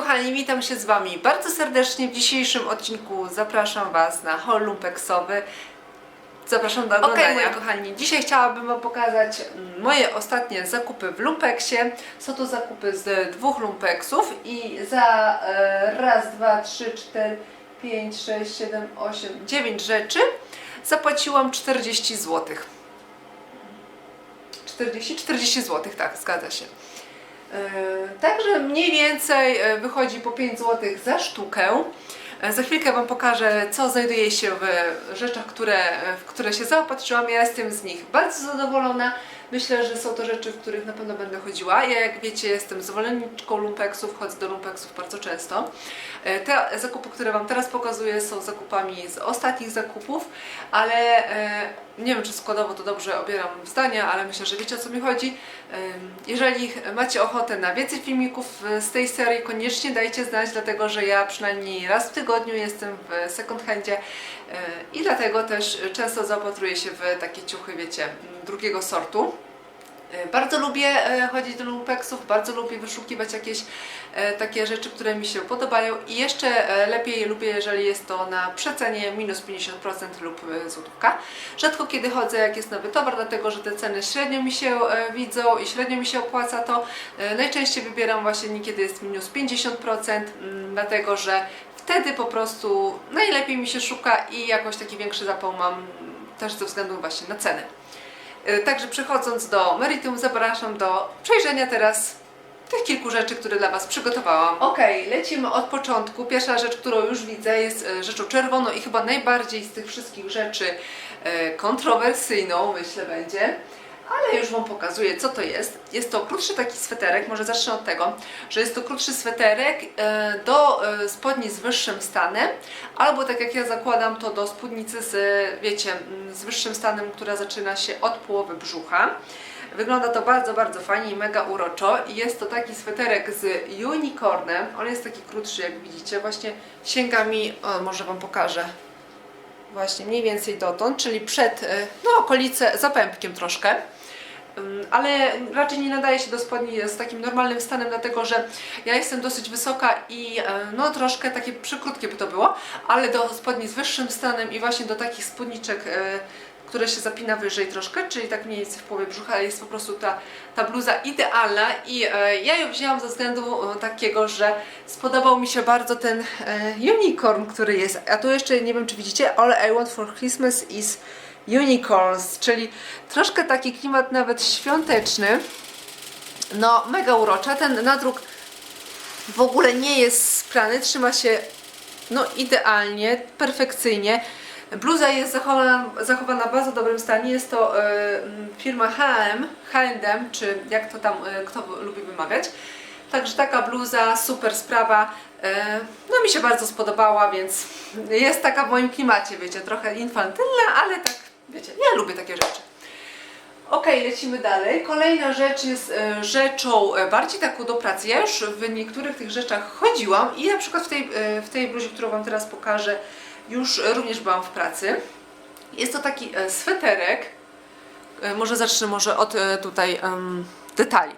kochani, witam się z Wami bardzo serdecznie. W dzisiejszym odcinku zapraszam Was na haul lumpeksowy. Zapraszam do oglądania. moi kochani, dzisiaj chciałabym Wam pokazać moje ostatnie zakupy w lumpeksie. Są to zakupy z dwóch lumpeksów i za e, raz, dwa, trzy, cztery, pięć, sześć, siedem, osiem, dziewięć rzeczy zapłaciłam 40 zł. 40? 40 zł, tak, zgadza się. E, Także mniej więcej e, wychodzi po 5 zł za sztukę. E, Za chwilkę Wam pokażę, co znajduje się w rzeczach, które, w które się zaopatrzyłam. Ja jestem z nich bardzo zadowolona. Myślę, że są to rzeczy, w których na pewno będę chodziła. Ja, jak wiecie, jestem zwolenniczką lumpeksów, chodzę do lumpeksów bardzo często. E, Te zakupy, które Wam teraz pokazuję, są zakupami z ostatnich zakupów, ale e, nie wiem, czy składowo to dobrze obieram zdania, ale myślę, że wiecie o co mi chodzi. Jeżeli macie ochotę na więcej filmików e, z tej serii, koniecznie dajcie znać, dlatego że ja przynajmniej raz w tygodniu jestem w second handzie i dlatego też często zaopatruję się w takie ciuchy, wiecie, drugiego sortu. E, Bardzo lubię e, chodzić do lumpeksów, bardzo lubię wyszukiwać jakieś e, takie rzeczy, które mi się podobają i jeszcze lepiej lubię, jeżeli jest to na przecenie minus 50% lub złotówka. Rzadko kiedy chodzę, jak jest nowy towar, dlatego że te ceny średnio mi się widzą i średnio mi się opłaca to. Najczęściej wybieram właśnie niekiedy jest minus 50%, mm, dlatego że wtedy po prostu najlepiej mi się szuka i jakoś taki większy zapał mam też ze względu właśnie na ceny. E, Także przechodząc do meritum, zapraszam do przejrzenia teraz tych kilku rzeczy, które dla Was przygotowałam. Ok, lecimy od początku. Pierwsza rzecz, którą już widzę, jest e, rzeczą czerwoną i chyba najbardziej z tych wszystkich rzeczy e, kontrowersyjną, myślę, będzie. Ale już Wam pokazuję, co to jest. Jest to krótszy taki sweterek, może zacznę od tego, że jest to krótszy sweterek e, do e, spodni z wyższym stanem, albo tak jak ja zakładam to do spódnicy z, wiecie, mm, z wyższym stanem, która zaczyna się od połowy brzucha. Wygląda to bardzo, bardzo fajnie i mega uroczo. Jest to taki sweterek z unicornem. On jest taki krótszy, jak widzicie. Właśnie sięga mi, o, może Wam pokażę. Właśnie mniej więcej dotąd, czyli przed, e, no okolice, za pępkiem troszkę. Ym, Ale raczej nie nadaje się do spodni z takim normalnym stanem, dlatego że ja jestem dosyć wysoka i e, no troszkę takie przykrótkie by to było, ale do spodni z wyższym stanem i właśnie do takich spódniczek, e, które się zapina wyżej troszkę, czyli tak mniej więcej w połowie brzucha, jest po prostu ta, ta bluza idealna i e, ja ją wzięłam ze względu e, takiego, że spodobał mi się bardzo ten e, unicorn, który jest, a tu jeszcze nie wiem czy widzicie, All I Want for Christmas is Unicorns, czyli troszkę taki klimat nawet świąteczny. No, mega urocza. Ten nadruk w ogóle nie jest sprany, trzyma się no idealnie, perfekcyjnie. Bluza jest zachowana, zachowana w bardzo dobrym stanie. Jest to m, firma H&M, H&M, czy jak to tam e, kto lubi wymawiać. Także taka bluza, super sprawa. E, no mi się bardzo spodobała, więc jest taka w moim klimacie, wiecie, trochę infantylna, ale tak, wiecie, ja lubię takie rzeczy. Ok, lecimy dalej. Kolejna rzecz jest e, rzeczą e, bardziej taką do pracy. Ja już w niektórych tych rzeczach chodziłam i na przykład w tej, e, w tej bluzie, którą Wam teraz pokażę, już również byłam w pracy. Jest to taki sweterek. Może zacznę może od tutaj detali.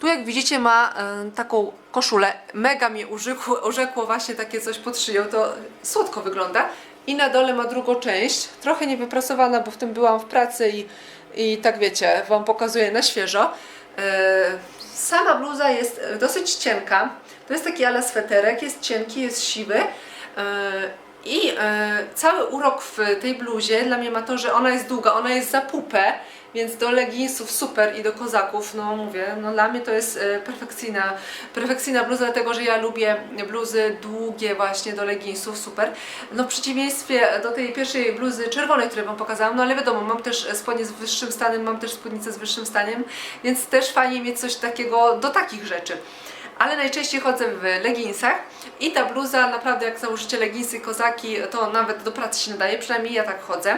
Tu jak widzicie ma taką koszulę. Mega mnie urzekło, urzekło właśnie takie coś pod szyją. To słodko wygląda. I na dole ma drugą część. Trochę niewyprasowana, bo w tym byłam w pracy i, i tak wiecie, Wam pokazuję na świeżo. E, Sama bluza jest e, dosyć cienka. To jest taki ala sweterek, jest cienki, jest siwy. E, I cały urok w tej bluzie dla mnie ma to, że ona jest długa, ona jest za pupę, więc do leginsów super i do kozaków, no mówię, no dla mnie to jest e, perfekcyjna, perfekcyjna bluza, dlatego że ja lubię bluzy długie właśnie do leginsów, super. No w przeciwieństwie do tej pierwszej bluzy czerwonej, której Wam pokazałam, no ale wiadomo, mam też spodnie z wyższym stanem, mam też spódnicę z wyższym staniem, więc też fajnie mieć coś takiego do takich rzeczy ale najczęściej chodzę w leginsach i ta bluza naprawdę jak założycie leginsy, kozaki, to nawet do pracy się nadaje, przynajmniej ja tak chodzę.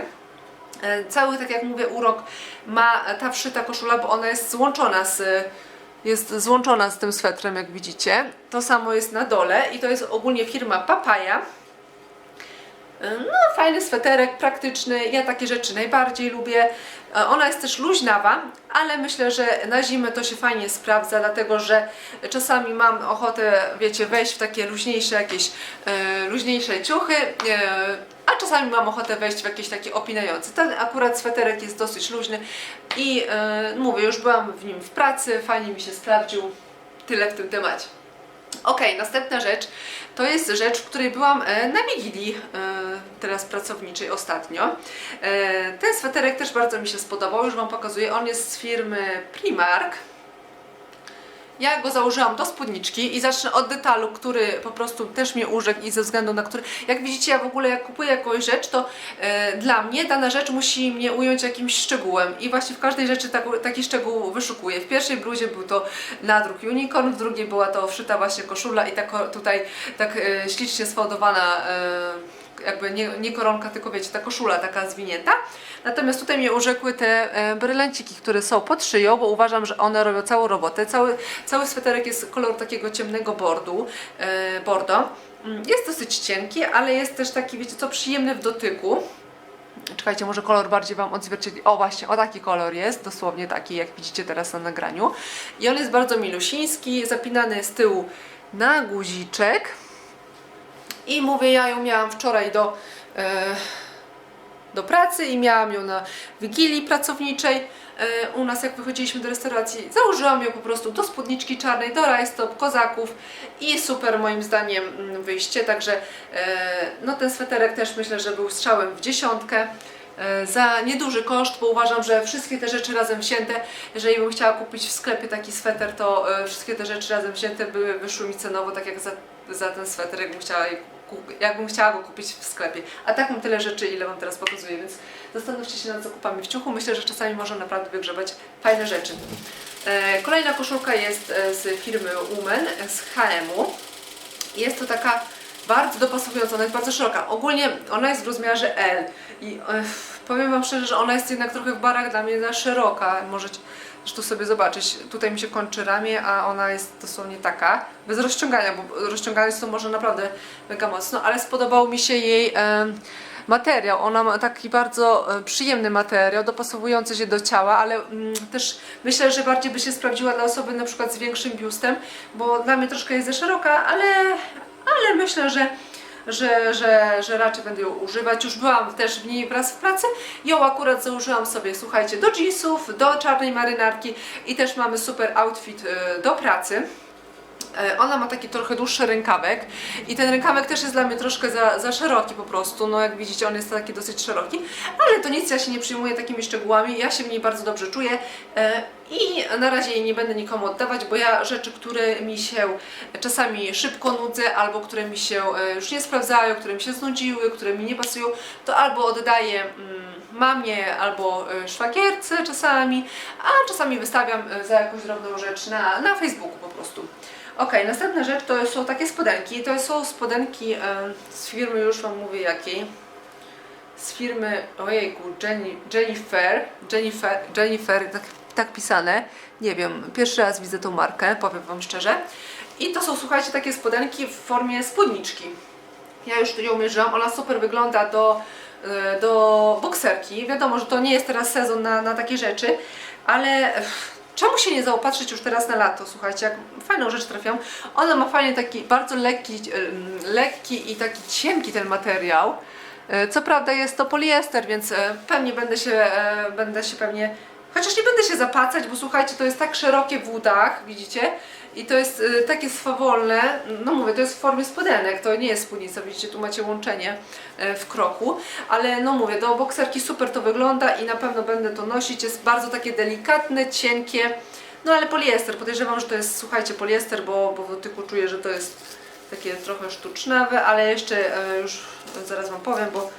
E, Cały, tak jak mówię, urok ma ta wszyta koszula, bo ona jest złączona z jest złączona z tym swetrem, jak widzicie. To samo jest na dole i to jest ogólnie firma Papaya. No, fajny sweterek, praktyczny. Ja takie rzeczy najbardziej lubię. E, Ona jest też luźnawa, ale myślę, że na zimę to się fajnie sprawdza, dlatego że czasami mam ochotę, wiecie, wejść w takie luźniejsze jakieś e, luźniejsze ciuchy. E, a czasami mam ochotę wejść w jakieś takie opinające. Ten akurat sweterek jest dosyć luźny i e, mówię, już byłam w nim w pracy, fajnie mi się sprawdził. Tyle w tym temacie. Ok, następna rzecz to jest rzecz, w której byłam e, na Wigilii e, teraz pracowniczej ostatnio. E, Ten sweterek też bardzo mi się spodobał, już Wam pokazuję. On jest z firmy Primark. Ja go założyłam do spódniczki i zacznę od detalu, który po prostu też mnie urzekł i ze względu na który, jak widzicie, ja w ogóle jak kupuję jakąś rzecz, to e, dla mnie dana rzecz musi mnie ująć jakimś szczegółem i właśnie w każdej rzeczy tak, taki szczegół wyszukuję. W pierwszej bluzie był to nadruk unicorn, w drugiej była to wszyta właśnie koszula i tak tutaj tak e, ślicznie sfałdowana e, jakby nie, nie koronka, tylko wiecie, ta koszula taka zwinięta. Natomiast tutaj mnie urzekły te e, brylanciki, które są pod szyją, bo uważam, że one robią całą robotę. Cały, cały sweterek jest kolor takiego ciemnego bordu, e, bordo. Mm, Jest dosyć cienki, ale jest też taki, wiecie co, przyjemny w dotyku. Czekajcie, może kolor bardziej Wam odzwierciedli. O właśnie, o taki kolor jest, dosłownie taki, jak widzicie teraz na nagraniu. I on jest bardzo milusiński, zapinany z tyłu na guziczek. I mówię, ja ją miałam wczoraj do, e, do pracy i miałam ją na wigilii pracowniczej. E, u nas, jak wychodziliśmy do restauracji, założyłam ją po prostu do spódniczki czarnej, do rajstop, kozaków i super moim zdaniem mm, wyjście. Także e, no ten sweterek też myślę, że był strzałem w dziesiątkę. E, Za nieduży koszt, bo uważam, że wszystkie te rzeczy razem wzięte, jeżeli bym chciała kupić w sklepie taki sweter, to e, wszystkie te rzeczy razem wzięte były, wyszły mi cenowo, tak jak za, za ten sweter, jakbym chciała, je jakbym chciała go kupić w sklepie. A tak mam tyle rzeczy, ile Wam teraz pokazuję, więc zastanówcie się nad zakupami w ciuchu. Myślę, że czasami można naprawdę wygrzebać fajne rzeczy. E, Kolejna koszulka jest e, z firmy Woman, e, z H&M-u. Jest to taka bardzo dopasowująca, ona jest bardzo szeroka. Ogólnie ona jest w rozmiarze L i powiem Wam szczerze, że ona jest jednak trochę w barach dla mnie za szeroka. Możecie zresztą sobie zobaczyć, tutaj mi się kończy ramię, a ona jest dosłownie taka, bez rozciągania, bo rozciąganie to może naprawdę mega mocno, ale spodobał mi się jej em, materiał. Ona ma taki bardzo e, przyjemny materiał, dopasowujący się do ciała, ale mm, też myślę, że bardziej by się sprawdziła dla osoby na przykład z większym biustem, bo dla mnie troszkę jest za szeroka, ale, ale myślę, że że, że, że raczej będę ją używać. Już byłam też w niej wraz w pracy. Ją akurat założyłam sobie, słuchajcie, do jeansów, do czarnej marynarki i też mamy super outfit y, do pracy. E, Ona ma taki trochę dłuższy rękawek i ten rękawek też jest dla mnie troszkę za, za szeroki po prostu, no jak widzicie on jest taki dosyć szeroki, ale to nic, ja się nie przyjmuję takimi szczegółami, ja się w niej bardzo dobrze czuję e, i na razie jej nie będę nikomu oddawać, bo ja rzeczy, które mi się czasami szybko nudzę, albo które mi się e, już nie sprawdzają, które mi się znudziły, które mi nie pasują, to albo oddaję mm, mamie albo szwagierce czasami, a czasami wystawiam za jakąś drobną rzecz na, na Facebooku po prostu. Ok, następna rzecz to są takie spodenki. To są spodenki e, z firmy, już Wam mówię jakiej. Z firmy, ojejku, Jenny, Jennifer, Jennifer, Jennifer, tak, tak pisane. Nie wiem, pierwszy raz widzę tą markę, powiem Wam szczerze. I to są, słuchajcie, takie spodenki w formie spódniczki. Ja już ją mierzyłam, ona super wygląda do, e, do bokserki. Wiadomo, że to nie jest teraz sezon na, na takie rzeczy, ale ech, czemu się nie zaopatrzyć już teraz na lato? Słuchajcie, jak fajną rzecz trafiam. Ona ma fajnie taki bardzo lekki, em, lekki i taki cienki ten materiał. E, Co prawda jest to poliester, więc e, pewnie będę się, e, będę się pewnie Chociaż nie będę się zapacać, bo słuchajcie, to jest tak szerokie w udach, widzicie? I to jest y, takie swawolne, no mówię, to jest w formie spodenek, to nie jest spódnica, widzicie, tu macie łączenie y, w kroku, ale no mówię, do bokserki super to wygląda i na pewno będę to nosić, jest bardzo takie delikatne, cienkie, no ale poliester, podejrzewam, że to jest, słuchajcie, poliester, bo, bo w dotyku czuję, że to jest takie trochę sztucznawe, ale jeszcze e, już zaraz Wam powiem, bo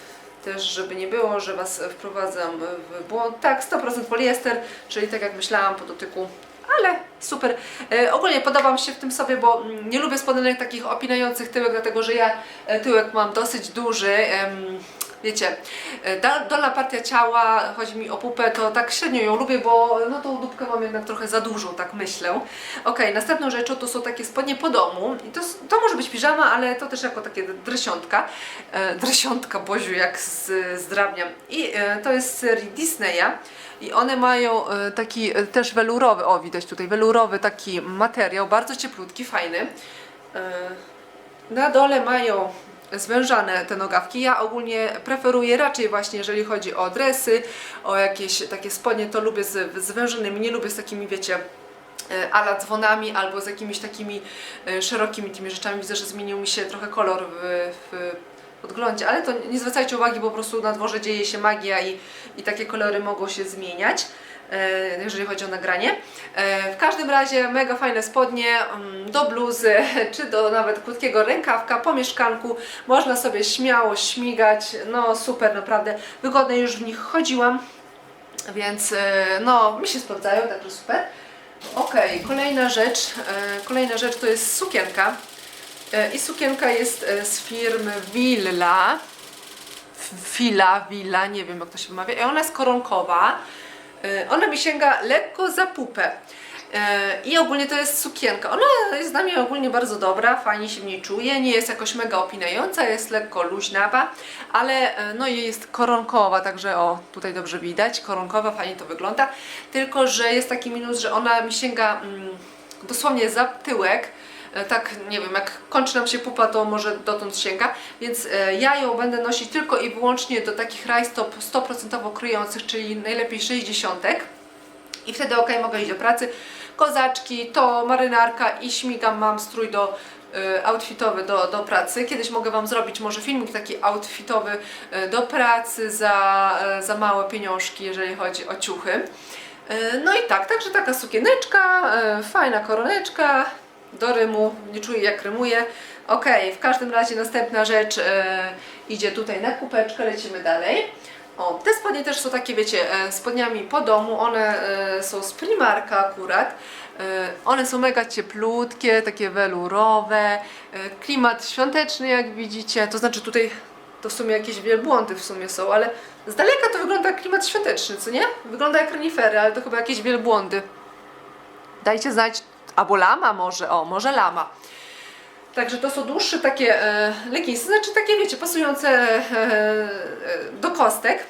też, żeby nie było, że Was wprowadzam w błąd. Tak, 100% poliester, czyli tak jak myślałam po dotyku, ale super. E, ogólnie podoba mi się w tym sobie, bo mm, nie lubię spodenek takich opinających tyłek, dlatego że ja e, tyłek mam dosyć duży. Wiecie, e, dolna partia ciała, chodzi mi o pupę, to tak średnio ją lubię, bo no tą dupkę mam jednak trochę za dużą, tak myślę. Okej, następną rzeczą to są takie spodnie po domu i to, to może być piżama, ale to też jako takie dresiątka. E, dresiątka, Boziu, jak z, zdrabniam. I e, to jest serii Disneya. I one mają e, taki e, też welurowy, o widać tutaj, welurowy taki materiał, bardzo cieplutki, fajny. Na dole mają zwężane te nogawki. Ja ogólnie preferuję raczej właśnie, jeżeli chodzi o dresy, o jakieś takie spodnie, to lubię z zwężonymi, nie lubię z takimi, wiecie, e, ala dzwonami albo z jakimiś takimi e, szerokimi tymi rzeczami. Widzę, że zmienił mi się trochę kolor w, w podglądzie, ale to nie zwracajcie uwagi, bo po prostu na dworze dzieje się magia i, i takie kolory mogą się zmieniać, jeżeli chodzi o nagranie. E, W każdym razie mega fajne spodnie mm, do bluzy, czy do nawet krótkiego rękawka po mieszkanku. Można sobie śmiało śmigać, no super naprawdę. Wygodnie już w nich chodziłam, więc e, no mi się sprawdzają, także super. Okej, kolejna rzecz, e, kolejna rzecz to jest sukienka. E, I sukienka jest e, z firmy Villa. Fila, Villa, nie wiem jak to się wymawia. I ona jest koronkowa. E, Ona mi sięga lekko za pupę. E, I ogólnie to jest sukienka. Ona jest dla mnie ogólnie bardzo dobra, fajnie się w niej czuję, nie jest jakoś mega opinająca, jest lekko luźnawa, ale e, no jest koronkowa, także o, tutaj dobrze widać, koronkowa, fajnie to wygląda. Tylko, że jest taki minus, że ona mi sięga mm, dosłownie za tyłek, tak, nie wiem, jak kończy nam się pupa, to może dotąd sięga, więc e, ja ją będę nosić tylko i wyłącznie do takich rajstop 100% kryjących, czyli najlepiej 60. I wtedy ok, mogę iść do pracy. Kozaczki, to marynarka i śmigam, mam strój do y, outfitowy do, do pracy. Kiedyś mogę Wam zrobić może filmik taki outfitowy do pracy za, za małe pieniążki, jeżeli chodzi o ciuchy. No i tak, także taka sukieneczka, fajna koroneczka, do rymu, nie czuję jak rymuję. Ok, w każdym razie następna rzecz e, idzie tutaj na kupeczkę, lecimy dalej. O, te spodnie też są takie, wiecie, e, spodniami po domu, one e, są z Primarka akurat. E, one są mega cieplutkie, takie welurowe, e, klimat świąteczny jak widzicie, to znaczy tutaj to w sumie jakieś wielbłądy w sumie są, ale z daleka to wygląda jak klimat świąteczny, co nie? Wygląda jak renifery, ale to chyba jakieś wielbłądy. Dajcie znać, albo lama może, o, może lama. Także to są dłuższe takie e, znaczy takie wiecie, pasujące e, e, do kostek.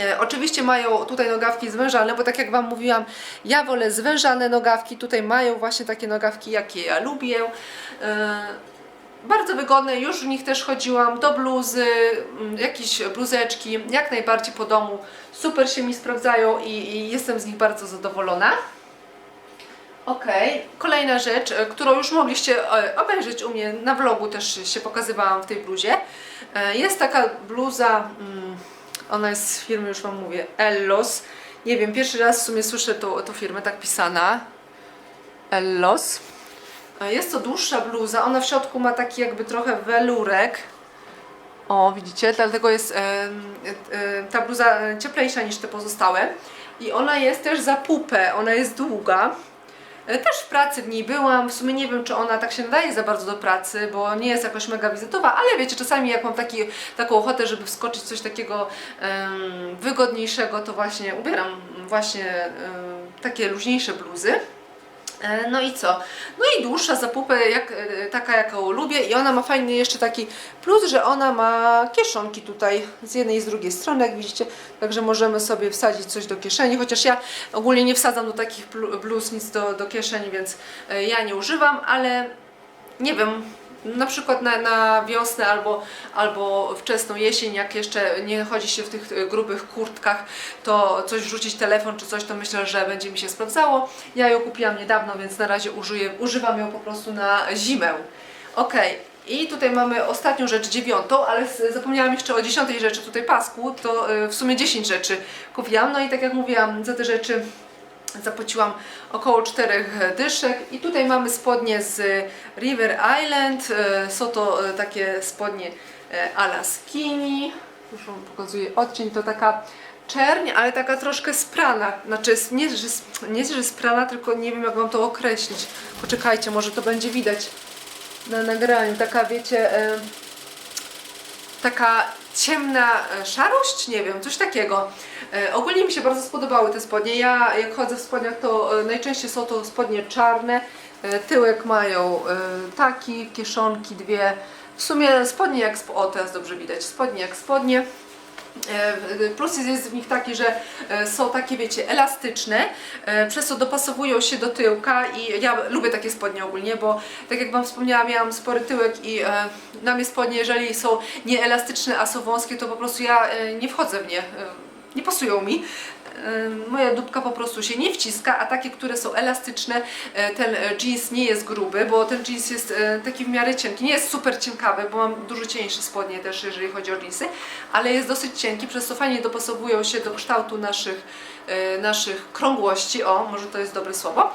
E, oczywiście mają tutaj nogawki zwężane, bo tak jak Wam mówiłam, ja wolę zwężane nogawki. Tutaj mają właśnie takie nogawki, jakie ja lubię. E, bardzo wygodne, już w nich też chodziłam, do bluzy, jakieś bluzeczki, jak najbardziej po domu. Super się mi sprawdzają i, i jestem z nich bardzo zadowolona. Okej, kolejna rzecz, e, którą już mogliście e, obejrzeć u mnie na vlogu, też się pokazywałam w tej bluzie. E, Jest taka bluza, mm, ona jest z firmy, już Wam mówię, Ellos. Nie wiem, pierwszy raz w sumie słyszę tą, tą firmę tak pisana. Ellos. Jest to dłuższa bluza, ona w środku ma taki jakby trochę welurek. O, widzicie, dlatego jest e, e, ta bluza cieplejsza niż te pozostałe. I ona jest też za pupę, ona jest długa. E, Też w pracy w niej byłam, w sumie nie wiem, czy ona tak się nadaje za bardzo do pracy, bo nie jest jakoś mega wizytowa, ale wiecie, czasami jak mam taki, taką ochotę, żeby wskoczyć coś takiego em, wygodniejszego, to właśnie ubieram właśnie em, takie luźniejsze bluzy. E, No i co? No i dłuższa za pupę, jak, e, taka jaką lubię i ona ma fajny jeszcze taki plus, że ona ma kieszonki tutaj z jednej i z drugiej strony, jak widzicie, także możemy sobie wsadzić coś do kieszeni, chociaż ja ogólnie nie wsadzam do takich blu- bluz nic do, do kieszeni, więc e, ja nie używam, ale nie wiem, na przykład na, na wiosnę albo, albo wczesną jesień, jak jeszcze nie chodzi się w tych e, grubych kurtkach, to coś wrzucić telefon czy coś, to myślę, że będzie mi się sprawdzało. Ja ją kupiłam niedawno, więc na razie użyję, używam ją po prostu na zimę. Ok. I tutaj mamy ostatnią rzecz, dziewiątą, ale zapomniałam jeszcze o dziesiątej rzeczy, tutaj pasku, to e, w sumie 10 rzeczy kupiłam. No i tak jak mówiłam, za te rzeczy zapłaciłam około 4 dyszek. I tutaj mamy spodnie z River Island, E, są to e, takie spodnie e, ala skinny, już Wam pokazuję odcień, to taka czerń, ale taka troszkę sprana, znaczy nie, że, nie, że sprana, tylko nie wiem jak Wam to określić, poczekajcie, może to będzie widać na nagraniu, taka wiecie, taka ciemna szarość, nie wiem, coś takiego. E, ogólnie mi się bardzo spodobały te spodnie. Ja jak chodzę w spodniach, to e, najczęściej są to spodnie czarne. E, tyłek mają taki, kieszonki dwie. W sumie spodnie jak sp- o teraz dobrze widać, spodnie jak spodnie. Plus jest- w nich taki, że są takie, wiecie, elastyczne, przez co dopasowują się do tyłka i ja lubię takie spodnie ogólnie, bo tak jak Wam wspomniałam, miałam spory tyłek i na mnie spodnie, jeżeli są nieelastyczne, a są wąskie, to po prostu ja nie wchodzę w nie, nie pasują mi. E, Moja dupka po prostu się nie wciska, a takie, które są elastyczne, e, ten e, jeans nie jest gruby, bo ten jeans jest taki w miarę cienki. Nie jest super cienkawy, bo mam dużo cieńsze spodnie też, jeżeli chodzi o jeansy, ale jest dosyć cienki, przez co fajnie dopasowują się do kształtu naszych, naszych krągłości. O, może to jest dobre słowo.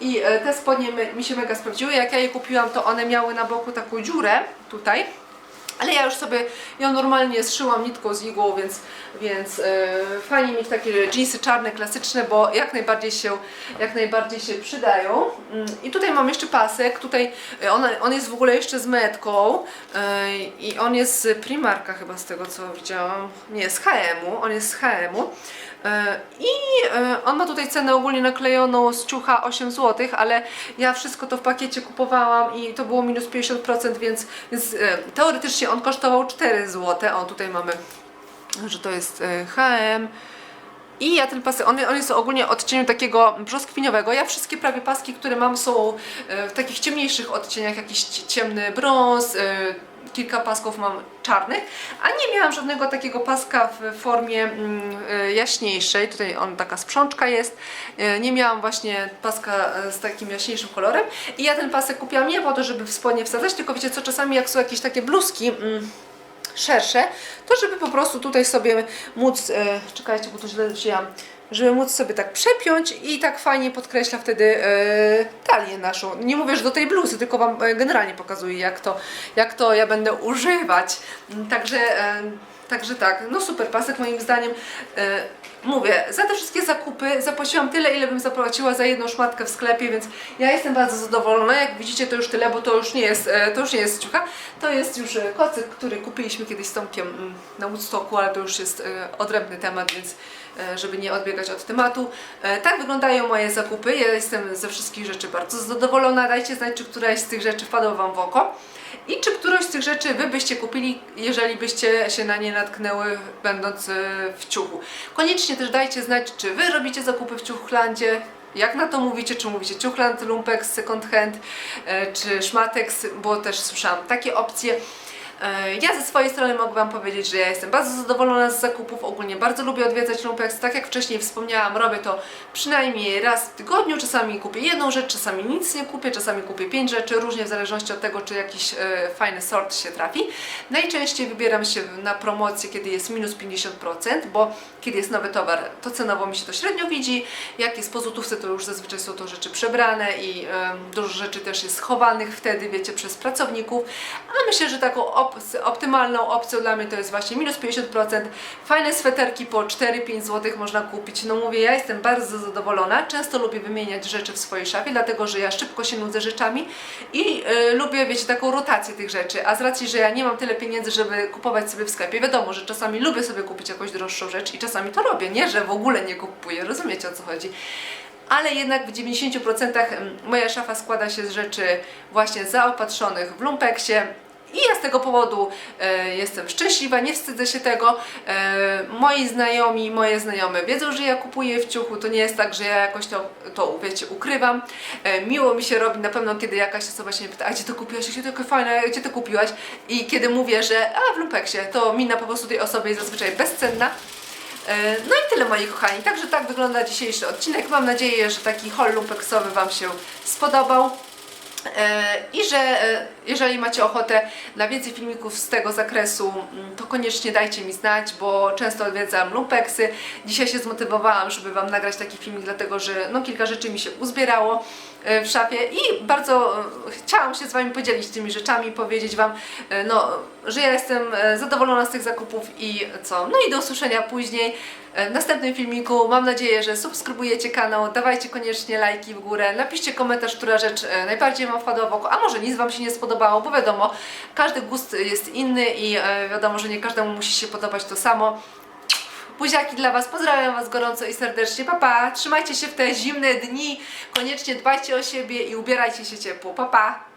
I te spodnie mi się mega sprawdziły. Jak ja je kupiłam, to one miały na boku taką dziurę tutaj. Ale ja już sobie ją normalnie zszyłam nitką z igłą, więc, więc e, fajnie mieć takie jeansy czarne, klasyczne, bo jak najbardziej się, jak najbardziej się przydają. Mm, I tutaj mam jeszcze pasek, tutaj e, on, on jest w ogóle jeszcze z metką e, i on jest z Primarka chyba z tego co widziałam, nie, z H&M-u, on jest z H&M-u. E, I e, on ma tutaj cenę ogólnie naklejoną z ciucha 8 zł, ale ja wszystko to w pakiecie kupowałam i to było minus 50%, więc, więc e, teoretycznie on kosztował 4 zł. O, tutaj mamy, że to jest H&M. I ja ten pasek, on, on jest ogólnie odcieniu takiego brzoskwiniowego. Ja wszystkie prawie paski, które mam są w takich ciemniejszych odcieniach, jakiś ci- ciemny brąz, kilka pasków mam czarnych, a nie miałam żadnego takiego paska w formie mm, e, jaśniejszej. Tutaj on taka sprzączka jest. E, Nie miałam właśnie paska e, z takim jaśniejszym kolorem. I ja ten pasek kupiłam nie po to, żeby w spodnie wsadzać, tylko wiecie co, czasami jak są jakieś takie bluzki, mm, szersze, to żeby po prostu tutaj sobie móc, czekajcie, bo to źle wzięłam, żeby móc sobie tak przepiąć i tak fajnie podkreśla wtedy e, talię naszą. Nie mówię, że do tej bluzy, tylko Wam e, generalnie pokazuję, jak to, jak to ja będę używać. Także, e, także tak, no super pasek moim zdaniem. E, mówię, za te wszystkie zakupy zapłaciłam tyle, ile bym zapłaciła za jedną szmatkę w sklepie, więc ja jestem bardzo zadowolona. Jak widzicie, to już tyle, bo to już nie jest, to już nie jest ciucha, to jest już kocyk, który kupiliśmy kiedyś z Tomkiem mm, na Woodstocku, ale to już jest odrębny temat, więc żeby nie odbiegać od tematu. E, Tak wyglądają moje zakupy. Ja jestem ze wszystkich rzeczy bardzo zadowolona. Dajcie znać, czy któraś z tych rzeczy wpadła Wam w oko. I czy którąś z tych rzeczy Wy byście kupili, jeżeli byście się na nie natknęły, będąc e, w ciuchu. Koniecznie też dajcie znać, czy Wy robicie zakupy w ciuchlandzie, jak na to mówicie, czy mówicie ciuchland, lumpex, second hand, e, czy szmatex, bo też słyszałam takie opcje. E, Ja ze swojej strony mogę Wam powiedzieć, że ja jestem bardzo zadowolona z zakupów. Ogólnie bardzo lubię odwiedzać Lumpex. Tak jak wcześniej wspomniałam, robię to przynajmniej raz w tygodniu. Czasami kupię jedną rzecz, czasami nic nie kupię, czasami kupię pięć rzeczy, różnie w zależności od tego, czy jakiś e, fajny sort się trafi. Najczęściej wybieram się na promocję, kiedy jest minus 50%, bo kiedy jest nowy towar, to cenowo mi się to średnio widzi. Jak jest po złotówce, to już zazwyczaj są to rzeczy przebrane i e, dużo rzeczy też jest schowanych wtedy, wiecie, przez pracowników. A myślę, że taką op optymalną opcją dla mnie to jest właśnie minus 50%. Fajne sweterki po 4-5 zł można kupić. No mówię, ja jestem bardzo zadowolona. Często lubię wymieniać rzeczy w swojej szafie, dlatego że ja szybko się nudzę rzeczami i e, lubię, wiecie, taką rotację tych rzeczy. A z racji, że ja nie mam tyle pieniędzy, żeby kupować sobie w sklepie, wiadomo, że czasami lubię sobie kupić jakąś droższą rzecz i czasami to robię, nie, że w ogóle nie kupuję. Rozumiecie o co chodzi? ale jednak w 90% moja szafa składa się z rzeczy właśnie zaopatrzonych w lumpeksie. I ja z tego powodu e, jestem szczęśliwa, nie wstydzę się tego. E, moi znajomi, moje znajome wiedzą, że ja kupuję w ciuchu. To nie jest tak, że ja jakoś to, to wiecie, ukrywam. E, miło mi się robi na pewno, kiedy jakaś osoba się mnie pyta, a gdzie to kupiłaś, gdzie to fajne, gdzie to kupiłaś? I kiedy mówię, że a w lumpeksie, to mina po prostu tej osoby jest zazwyczaj bezcenna. E, No i tyle moi kochani. Także tak wygląda dzisiejszy odcinek. Mam nadzieję, że taki haul lumpeksowy Wam się spodobał. E, I że e, jeżeli macie ochotę na więcej filmików z tego zakresu, mm, to koniecznie dajcie mi znać, bo często odwiedzam lumpeksy. Dzisiaj się zmotywowałam, żeby Wam nagrać taki filmik, dlatego że no, kilka rzeczy mi się uzbierało e, w szafie i bardzo e, chciałam się z Wami podzielić tymi rzeczami, powiedzieć Wam, e, no, że ja jestem zadowolona z tych zakupów i co. No i do usłyszenia później w następnym filmiku. Mam nadzieję, że subskrybujecie kanał, dawajcie koniecznie lajki w górę, napiszcie komentarz, która rzecz najbardziej Wam wpadła w oko, a może nic Wam się nie spodobało podobało, bo wiadomo, każdy gust jest inny i e, wiadomo, że nie każdemu musi się podobać to samo. Buziaki dla Was, pozdrawiam Was gorąco i serdecznie. Papa, pa. trzymajcie się w te zimne dni, koniecznie dbajcie o siebie i ubierajcie się ciepło. Papa. Pa.